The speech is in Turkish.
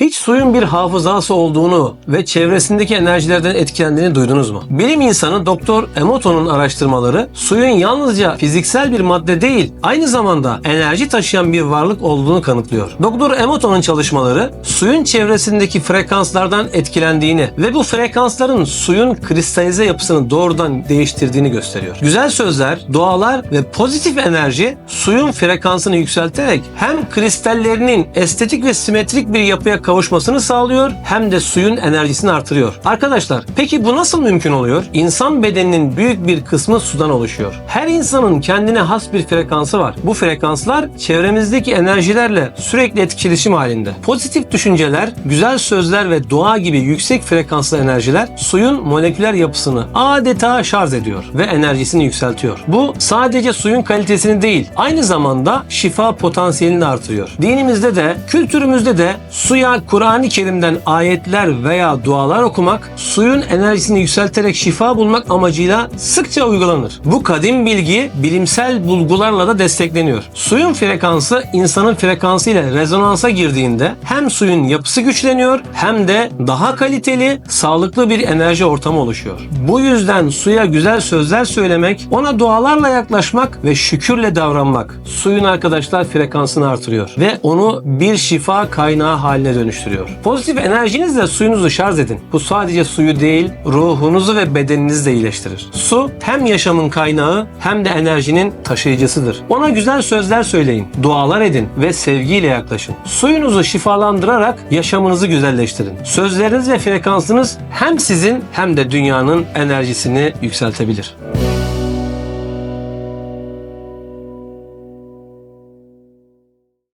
Hiç suyun bir hafızası olduğunu ve çevresindeki enerjilerden etkilendiğini duydunuz mu? Bilim insanı Doktor Emoto'nun araştırmaları suyun yalnızca fiziksel bir madde değil, aynı zamanda enerji taşıyan bir varlık olduğunu kanıtlıyor. Doktor Emoto'nun çalışmaları suyun çevresindeki frekanslardan etkilendiğini ve bu frekansların suyun kristalize yapısını doğrudan değiştirdiğini gösteriyor. Güzel sözler, dualar ve pozitif enerji suyun frekansını yükselterek hem kristallerinin estetik ve simetrik bir yapıya kavuşmasını sağlıyor hem de suyun enerjisini artırıyor. Arkadaşlar peki bu nasıl mümkün oluyor? İnsan bedeninin büyük bir kısmı sudan oluşuyor. Her insanın kendine has bir frekansı var. Bu frekanslar çevremizdeki enerjilerle sürekli etkileşim halinde. Pozitif düşünceler, güzel sözler ve dua gibi yüksek frekanslı enerjiler suyun moleküler yapısını adeta şarj ediyor ve enerjisini yükseltiyor. Bu sadece suyun kalitesini değil, aynı zamanda şifa potansiyelini artırıyor. Dinimizde de, kültürümüzde de suya Kur'an-ı Kerim'den ayetler veya dualar okumak, suyun enerjisini yükselterek şifa bulmak amacıyla sıkça uygulanır. Bu kadim bilgi bilimsel bulgularla da destekleniyor. Suyun frekansı insanın frekansı ile rezonansa girdiğinde hem suyun yapısı güçleniyor hem de daha kaliteli, sağlıklı bir enerji ortamı oluşuyor. Bu yüzden suya güzel sözler söylemek, ona dualarla yaklaşmak ve şükürle davranmak suyun arkadaşlar frekansını artırıyor ve onu bir şifa kaynağı haline dönüştürüyor. Pozitif enerjinizle suyunuzu şarj edin. Bu sadece suyu değil, ruhunuzu ve bedeninizi de iyileştirir. Su hem yaşamın kaynağı hem de enerjinin taşıyıcısıdır. Ona güzel sözler söyleyin, dualar edin ve sevgiyle yaklaşın. Suyunuzu şifalandırarak yaşamınızı güzelleştirin. Sözleriniz ve frekansınız hem sizin hem de dünyanın enerjisini yükseltebilir.